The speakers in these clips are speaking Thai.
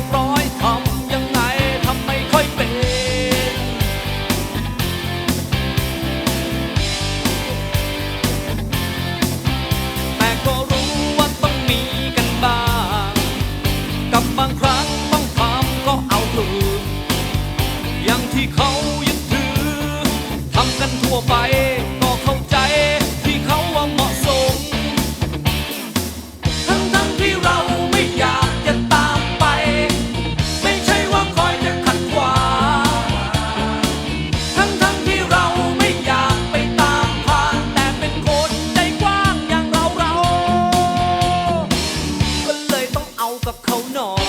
ยบร้อยทำยังไงทำไม่ค่อยเป็น แต่ก็รู้ว่าต้องมีกันบ้าง กับบางครั้งต้องทำก็เอาถูออย่างที่เขายึดถือทำกันทั่วไป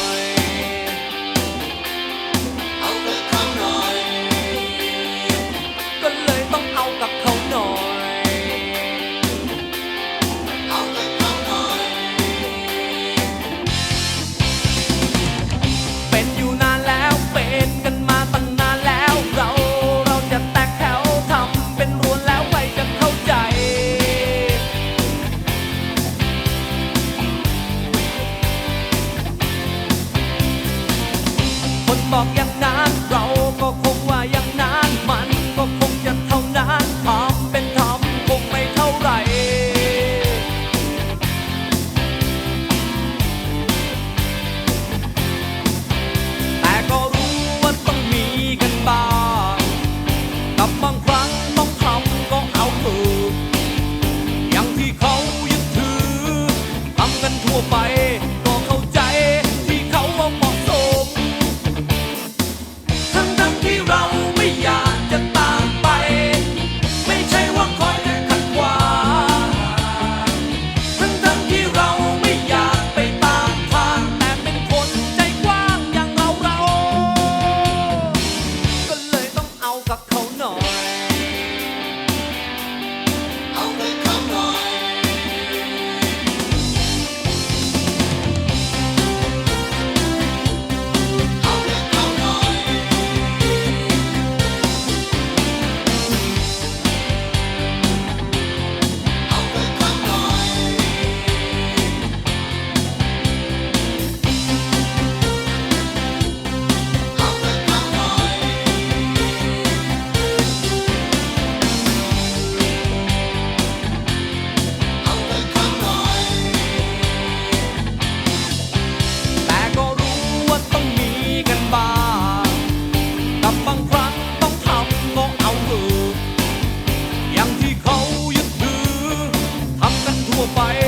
Bye. บอกย่างนั้ I got alcohol now. fire.